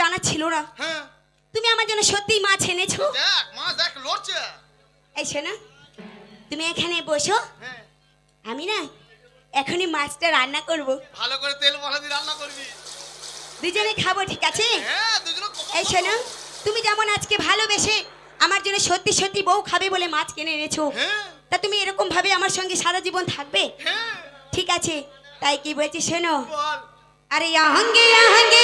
জানা ছিল না। হ্যাঁ। তুমি আমার জন্য সত্যিই মাছ এনেছো? দেখ মাছ দেখ লড়ছে। এই শোনো তুমি এখানে বসো। হ্যাঁ। আমি না এখনই মাছটা রান্না করব। ভালো করে তেল মশলা দিয়ে রান্না করবি। দুজনে খাব ঠিক আছে? হ্যাঁ দুজনে এই শোনো তুমি যেমন আজকে ভালোবেসে আমার জন্য সত্যি সত্যি বউ খাবে বলে মাছ কিনে এনেছো হ্যাঁ। তা তুমি এরকম ভাবে আমার সঙ্গে সারা জীবন থাকবে? হ্যাঁ। ঠিক আছে তাই কি বলছি শোনো? আরে আহঙ্গে আহঙ্গে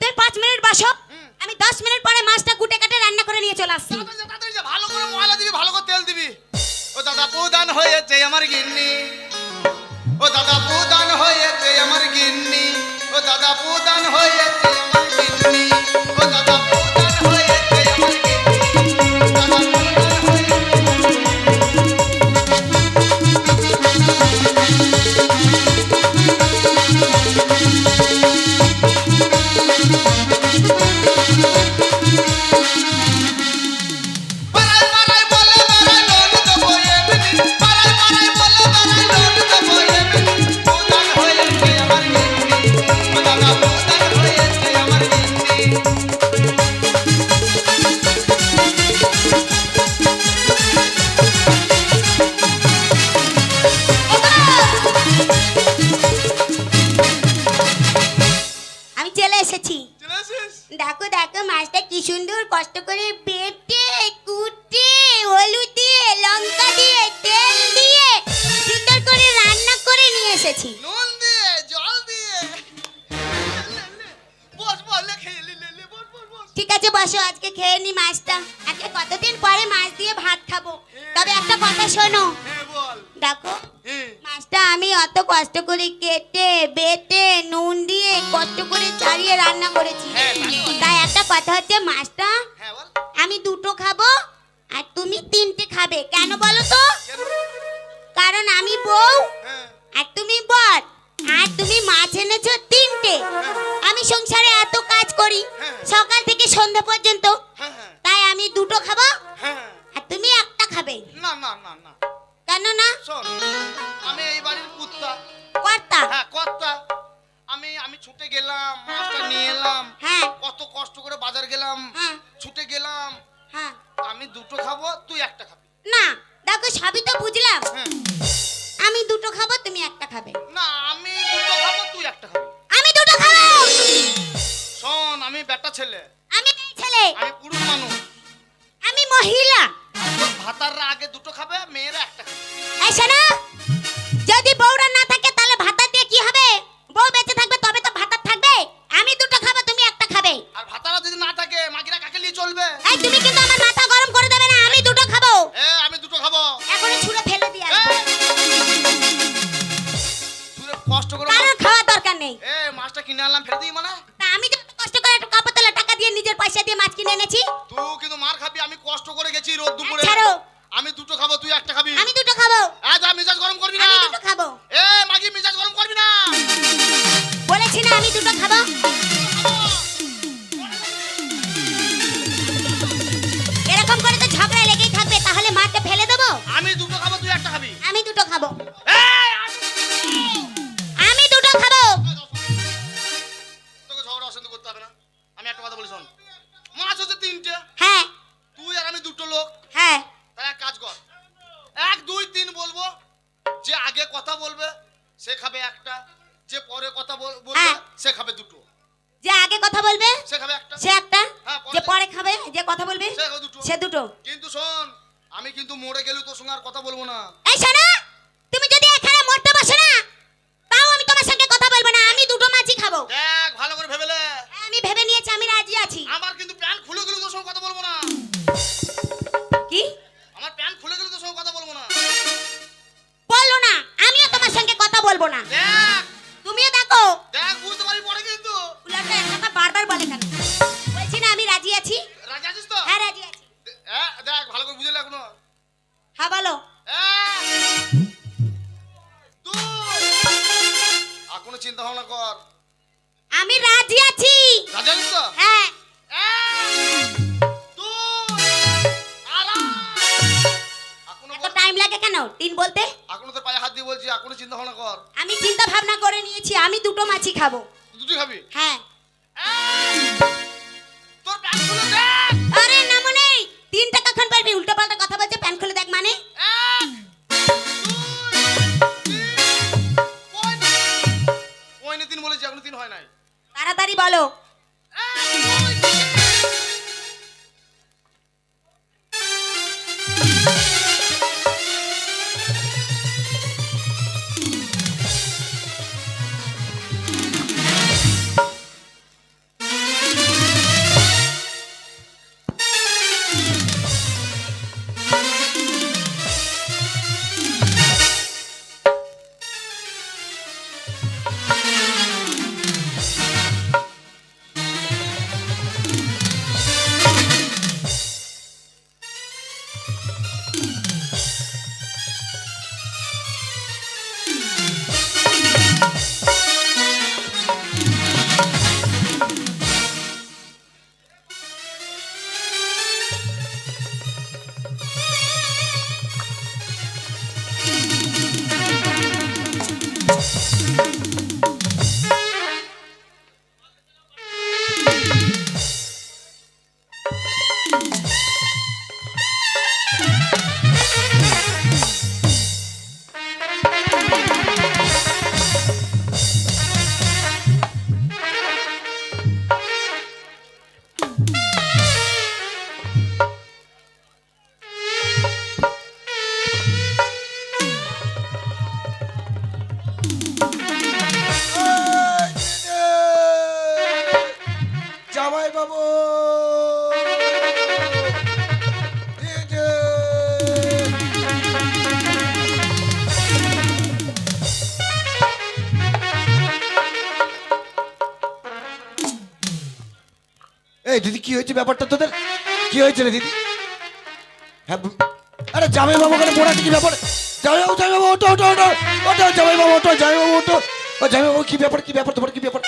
তুই পাঁচ মিনিট বাসো। আমি দশ মিনিট পরে মাছটা কুটে কাটে রান্না করে নিয়ে চলে আসছি। ভালো করে ময়লা দিবি ভালো করে তেল দিবি। ও দাদা প্রধান হয়েছে আমার গিন্নি। ও দাদা প্রধান হয়েছে আমার গিন্নি। ও দাদা প্রধান হয়েছে আমার গিন্নি। এসেছি। দেখো দেখো মাছটা কি সুন্দর কষ্ট করে বেটে কুটে হলুদ দিয়ে লঙ্কা দিয়ে তেল দিয়ে সুন্দর করে রান্না করে নিয়ে এসেছি। নুন দিয়ে জল দিয়ে। বস বস বস বস। ঠিক আছে বসো আজকে খেয়ে নি মাছটা। আজকে কতদিন পরে মাছ দিয়ে ভাত খাব? তবে একটা কথা শোনো দেখো মাছটা আমি অত কষ্ট করে কেটে বেটে নুন দিয়ে কষ্ট করে চালিয়ে রান্না করেছি। হ্যাঁ। তাই একটা কথা হচ্ছে মাছটা হ্যাঁ আমি দুটো খাব আর তুমি তিনটে খাবে। কেন বলো তো? কারণ আমি বউ হ্যাঁ। আর তুমি বর। আর তুমি মাছ এনেছো তিনটে। আমি সংসারে এত কাজ করি। সকাল থেকে সন্ধ্যা পর্যন্ত। তাই আমি দুটো খাব আর তুমি একটা খাবে। না না না না। কেন না? শোন আমি এই বাড়ির কুত্তা। কর্তা? হ্যাঁ কর্তা। আমি আমি ছুটে গেলাম মাছটা নিয়ে এলাম। হ্যাঁ। কত কষ্ট করে বাজার গেলাম। হ্যাঁ। ছুটে গেলাম। হ্যাঁ। আমি দুটো খাব তুই একটা খাবি। না দেখো সবই তো সে খাবে একটা যে পরে কথা বলবে হ্যাঁ। সে খাবে দুটো। যে আগে কথা বলবে সে একটা। সে একটা হ্যাঁ, যে পরে খাবে যে কথা বলবে সে দুটো। কিন্তু শোন আমি কিন্তু মরে গেলে তোর সঙ্গে আর কথা বলব না। এই শোনো তুমি যদি এখানে মরতে বসে না তাও আমি তোমার সঙ্গে কথা বলব না আমি দুটো মাছই খাব। দেখ ভালো করে ভেবেলে হ্যাঁ, আমি ভেবে নিয়েছি আমি রাজি আছি। আমার কিন্তু প্ল্যান খুলে গেলে তোর সঙ্গে কথা বলব না। বলব না। তুমি দেখো। দেখ বুঝতে পারি পরে কিন্তু। বারবার বলে কেন? এত টাইম লাগে কেন? তিন বলতে? এখনও তোর পায়ে হাত দিয়ে বলছি এখনও চিন্তা ভাবনা কর। আমি চিন্তা ভাবনা করে নিয়েছি আমি দুটো মাছই খাব। দুটি খাবি? হ্যাঁ। তোর প্যান্ট খুলে দেখ। আরে না মনে তিনটা কখন পারবি উল্টো পাল্টা কথা বলছে প্যান খুলে দেখ মানে। তিন, পয়না। পয়না বলেছি এখনও তিন হয় নাই। তাড়াতাড়ি বলো। এক, দুই, তিন। এই দিদি, কি হয়েছে ব্যাপারটা তোদের? কি হয়েছে রে দিদি? হ্যাঁ আরে জামাই বাবু কি ব্যাপার? জামাই বাবু জামাই বাবু জামাই বাবু ওটো জামাই বাবু ও, জামাই বাবু, কি ব্যাপার কি ব্যাপার, তোমার কি ব্যাপার?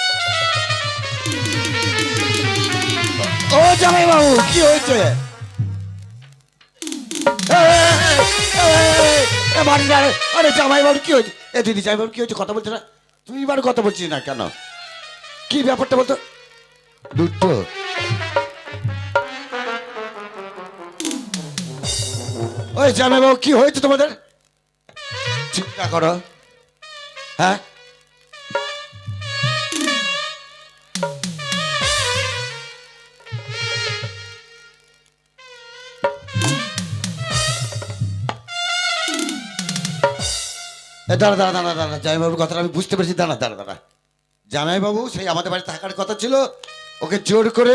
ও, জামাই বাবু, কি হয়েছে? আরে জামাই বাবু, কি হয়েছে? এ, দিদি, জামাই বাবু, কি হয়েছে? কথা বলছে না। তুমি এবার কথা বলছিস না কেন? কি ব্যাপারটা বলতো? দুটো ওই জামাই বাবু কি হয়েছে তোমাদের? চিন্তা করো। হ্যাঁ? দাঁড়া দাঁড়া দাঁড়া দাঁড়া, জামাইবাবুর কথাটা আমি বুঝতে পেরেছি। দাঁড়া দাঁড়া দাঁড়া। জামাইবাবু, সেই আমাদের বাড়ি থাকার কথা ছিল, ওকে জোর করে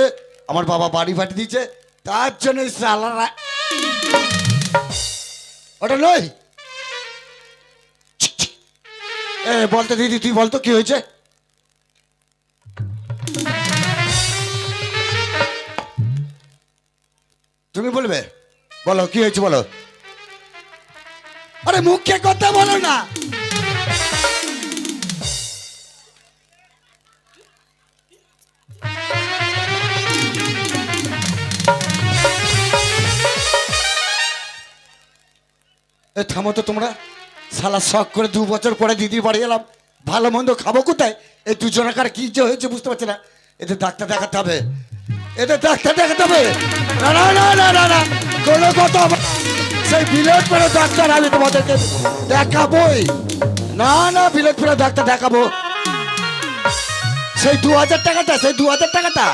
আমার বাবা বাড়ি ফাটি দিয়েছে। তার জন্য সালারা ওটা নয়। এ, বলতে দিদি, তুই বলতো কি হয়েছে? তুমি বলবে? বলো, কি হয়েছে বলো? আরে মুখে কথা বলো না। এ, থামো তো তোমরা। সালা শখ করে দু বছর পরে দিদির বাড়ি এলাম। ভালো মন্দ খাব কোথায়? এই দুজনাকার কি যে হয়েছে বুঝতে পারছি না। এদের ডাক্তার দেখাতে হবে। এদের ডাক্তার দেখাতে হবে। না না না না না না। কোনো কথা সেই বিলেট পেরে ডাক্তার আমি তোমাদেরকে দেখাবোই না না বিলেট পেরে ডাক্তার দেখাবো। সেই দু হাজার টাকাটা, সেই দু হাজার টাকাটা,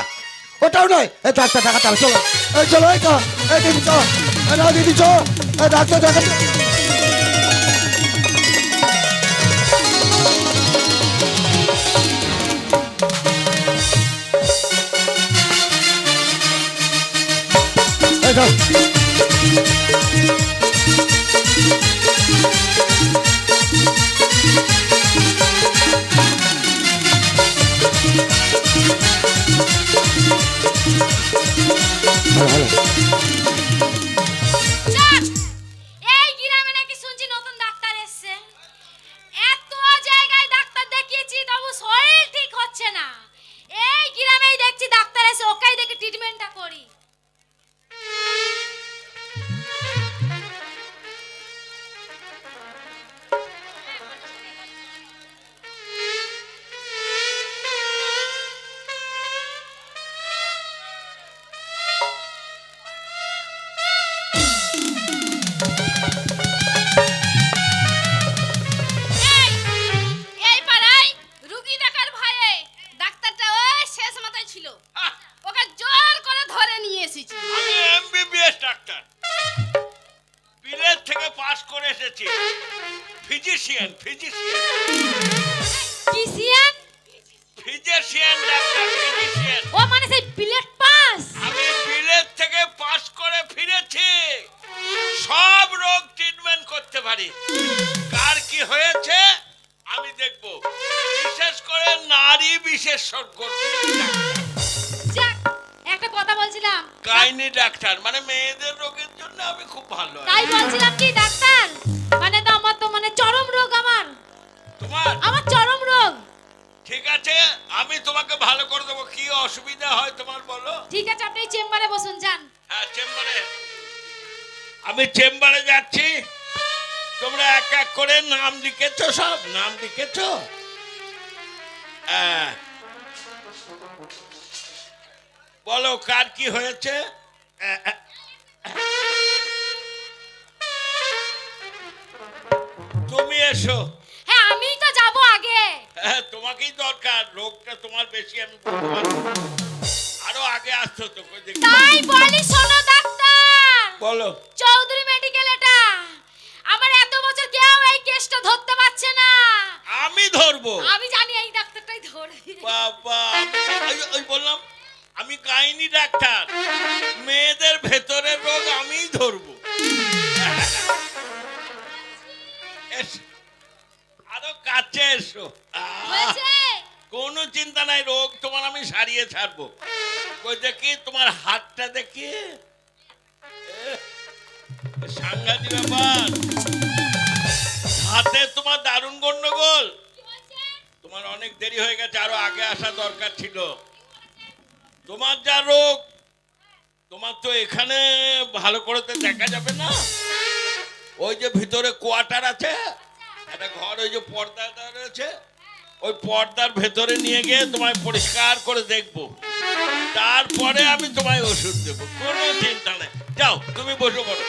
ওটাও নয়। এই ডাক্তার দেখাতে হবে। চলো। এই চলো এই তো এই দিদি চ এই দিদি চ ডাক্তার দেখাতে ঠিক হচ্ছে না। এই গ্রামেই দেখছি ডাক্তার এসে দেখে ট্রিটমেন্টটা করি। ডাক্তার যাক একটা কথা বলছিলাম। গাইনি ডাক্তার মানে মেয়েদের রোগের জন্য আমি খুব ভালো তাই বলছিলাম কি ডাক্তার? মানে তো আমার তো মানে চরম রোগ আমার। তোমার? আমার চরম রোগ। ঠিক আছে আমি তোমাকে ভালো করে দেবো। কি অসুবিধা হয় তোমার বলো? ঠিক আছে আপনি চেম্বারে বসুন যান। হ্যাঁ চেম্বারে। আমি চেম্বারে যাচ্ছি। তোমরা এক এক করে নাম লিখেছো সব? নাম লিখেছো? হ্যাঁ বলো কার কি হয়েছে? তুমি এসো। হ্যাঁ আমিই তো যাব আগে। হ্যাঁ তোমাকেই দরকার। রোগটা তোমার বেশি আমি। আরও আগে আসছো তো তাই বলি শোনো ডাক্তার। বলো। চৌধুরী মেডিকেল এটা। আমার এত বছর কেউ এই কেসটা ধরতে পারছে না। আমি ধরবো আমি জানি এই ডাক্তারটাই ধরবে বাবা। ওই বললাম আমি গাইনি ডাক্তার। মেয়েদের ভেতরের রোগ আমিই ধরবো। এসো। আরও কাছে এসো। কোনো চিন্তা নাই রোগ তোমার আমি সারিয়ে ছাড়বো। ওই দেখি তোমার হাতটা দেখি। সাংঘাতিক ব্যাপার। অনেক দেরি হয়ে গেছে, আরও আগে আসা দরকার ছিল। তোমার যা রোগ, তোমার তো এখানে ভালো করে তো দেখা যাবে না। ওই যে ভিতরে কোয়ার্টার আছে, একটা ঘর, ওই যে পর্দাটা রয়েছে, ওই পর্দার ভেতরে নিয়ে গিয়ে তোমায় পরিষ্কার করে দেখব। তারপরে আমি তোমায় ওষুধ দেবো, কোনো চিন্তা নেই। যাও, তুমি বসে পড়ো